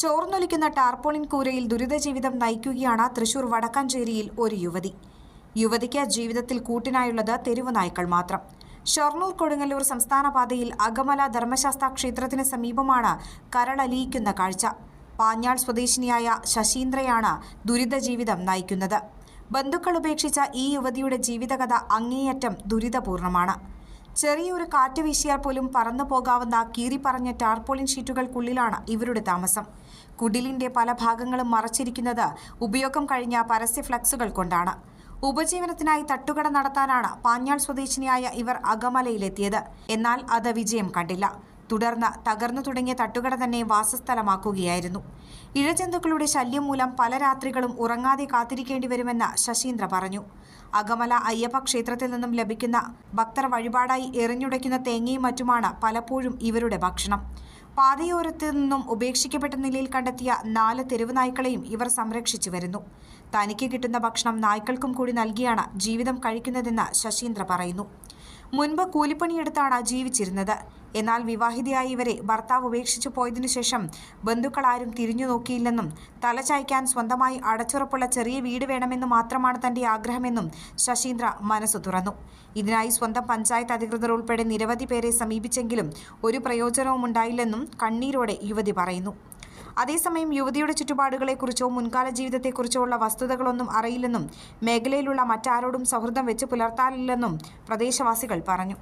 ചോർന്നൊലിക്കുന്ന tarpaulin കൂരയിൽ ദുരിതജീവിതം നയിക്കുകയാണ് Thrissur വടക്കാഞ്ചേരിയിൽ ഒരു യുവതി. യുവതിക്ക് ജീവിതത്തിൽ കൂട്ടിനായുള്ളത് തെരുവു നായ്ക്കൾ മാത്രം. ഷൊർണൂർ കൊടുങ്ങല്ലൂർ സംസ്ഥാന പാതയിൽ അകമല ധർമ്മശാസ്ത്ര ക്ഷേത്രത്തിന് സമീപമാണ് കരളലിയിക്കുന്ന കാഴ്ച. പാഞ്ഞാൾ സ്വദേശിനിയായ ശശീന്ദ്രയാണ് ദുരിതജീവിതം നയിക്കുന്നത്. ബന്ധുക്കൾ ഉപേക്ഷിച്ച ഈ യുവതിയുടെ ജീവിതകഥ അങ്ങേയറ്റം ദുരിതപൂർണമാണ്. ചെറിയൊരു കാറ്റ് വീശിയാൽ പോലും പറന്നു പോകാവുന്ന കീറി പറഞ്ഞ ടാർപോളിൻ ഷീറ്റുകൾക്കുള്ളിലാണ് ഇവരുടെ താമസം. കുടിലിന്റെ പല ഭാഗങ്ങളും മറച്ചിരിക്കുന്നത് ഉപയോഗം കഴിഞ്ഞ പരസ്യ ഫ്ലക്സുകൾ കൊണ്ടാണ്. ഉപജീവനത്തിനായി തട്ടുകട നടത്താനാണ് പാഞ്ഞാൾ സ്വദേശിനിയായ ഇവർ അകമലയിലെത്തിയത്. എന്നാൽ അത് വിജയം കണ്ടില്ല. തുടർന്ന് തകർന്നു തുടങ്ങിയ തട്ടുകട തന്നെ വാസസ്ഥലമാക്കുകയായിരുന്നു. ഇഴജന്തുക്കളുടെ ശല്യം മൂലം പല രാത്രികളും ഉറങ്ങാതെ കാത്തിരിക്കേണ്ടി വരുമെന്ന് ശശീന്ദ്ര പറഞ്ഞു. അകമല അയ്യപ്പ ക്ഷേത്രത്തിൽ നിന്നും ലഭിക്കുന്ന ഭക്തർ വഴിപാടായി എറിഞ്ഞുടയ്ക്കുന്ന തേങ്ങയും മറ്റുമാണ് പലപ്പോഴും ഇവരുടെ ഭക്ഷണം. പാതയോരത്ത് നിന്നും ഉപേക്ഷിക്കപ്പെട്ട നിലയിൽ കണ്ടെത്തിയ നാല് തെരുവ് നായ്ക്കളെയും ഇവർ സംരക്ഷിച്ചു വരുന്നു. തനിക്ക് കിട്ടുന്ന ഭക്ഷണം നായ്ക്കൾക്കും കൂടി നൽകിയാണ് ജീവിതം കഴിക്കുന്നതെന്ന് ശശീന്ദ്ര പറയുന്നു. മുൻപ് കൂലിപ്പണിയെടുത്താണ് ജീവിച്ചിരുന്നത്. എന്നാൽ വിവാഹിതയായ ഇവരെ ഭർത്താവ് ഉപേക്ഷിച്ചു പോയതിനു ശേഷം ബന്ധുക്കളാരും തിരിഞ്ഞു നോക്കിയില്ലെന്നും തലചായ്ക്കാൻ സ്വന്തമായി അടച്ചുറപ്പുള്ള ചെറിയ വീട് വേണമെന്നു മാത്രമാണ് തന്റെ ആഗ്രഹമെന്നും ശശീന്ദ്ര മനസ്സ് തുറന്നു. ഇതിനായി സ്വന്തം പഞ്ചായത്ത് അധികൃതർ ഉൾപ്പെടെ നിരവധി പേരെ സമീപിച്ചെങ്കിലും ഒരു പ്രയോജനവും ഉണ്ടായില്ലെന്നും കണ്ണീരോടെ യുവതി പറയുന്നു. അതേസമയം യുവതിയുടെ ചുറ്റുപാടുകളെക്കുറിച്ചോ മുൻകാല ജീവിതത്തെക്കുറിച്ചോ ഉള്ള വസ്തുതകളൊന്നും അറിയില്ലെന്നും മേഖലയിലുള്ള മറ്റാരോടും സൗഹൃദം വെച്ച് പുലർത്താനില്ലെന്നും പ്രദേശവാസികൾ പറഞ്ഞു.